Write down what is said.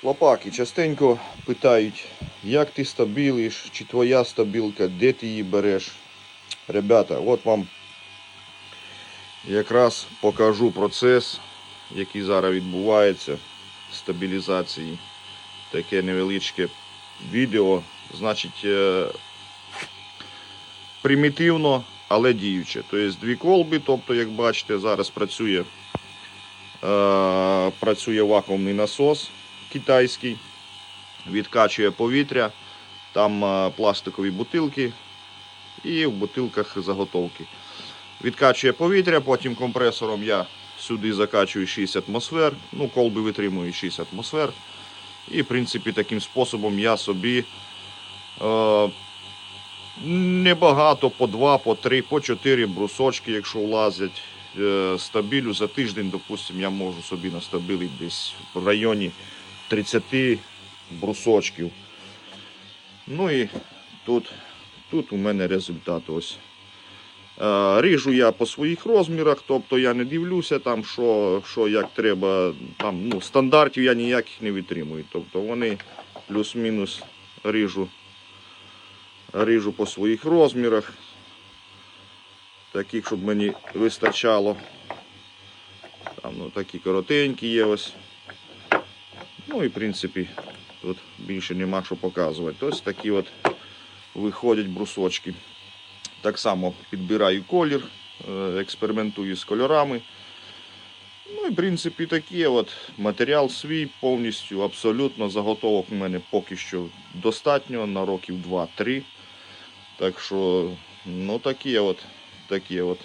Хлопаки частенько питають, як ти стабілиш, чи твоя стабілка, де ти її береш. Ребята, от вам якраз покажу процес, який зараз відбувається стабілізації. Таке невеличке відео. Значить, е, примітивно, але діюче. Тобто дві колби, тобто, як бачите, зараз працює, е, працює вакуумний насос китайський, відкачує повітря, там е, пластикові бутилки і в бутилках заготовки. Відкачує повітря, потім компресором я сюди закачую 6 атмосфер, ну, колби витримують 6 атмосфер. І, в принципі, таким способом я собі е, небагато, по 2, по 3, по 4 брусочки, якщо влазять, е, стабілю за тиждень, допустимо, я можу собі настабілити десь в районі 30 брусочків. Ну і тут, тут у мене результат ось. Ріжу я по своїх розмірах, тобто я не дивлюся там, що, що як треба. Там, ну, стандартів я ніяких не витримую. Тобто вони плюс-мінус ріжу, ріжу по своїх розмірах. Таких, щоб мені вистачало. Там ну, такі коротенькі є ось. Ну і в принципі тут більше нема що показувати. Ось такі от виходять брусочки. Так само підбираю колір, е, експериментую з кольорами. Ну і в принципі такі от матеріал свій повністю, абсолютно заготовок у мене поки що достатньо на років 2-3. Так що, ну такі от, такі от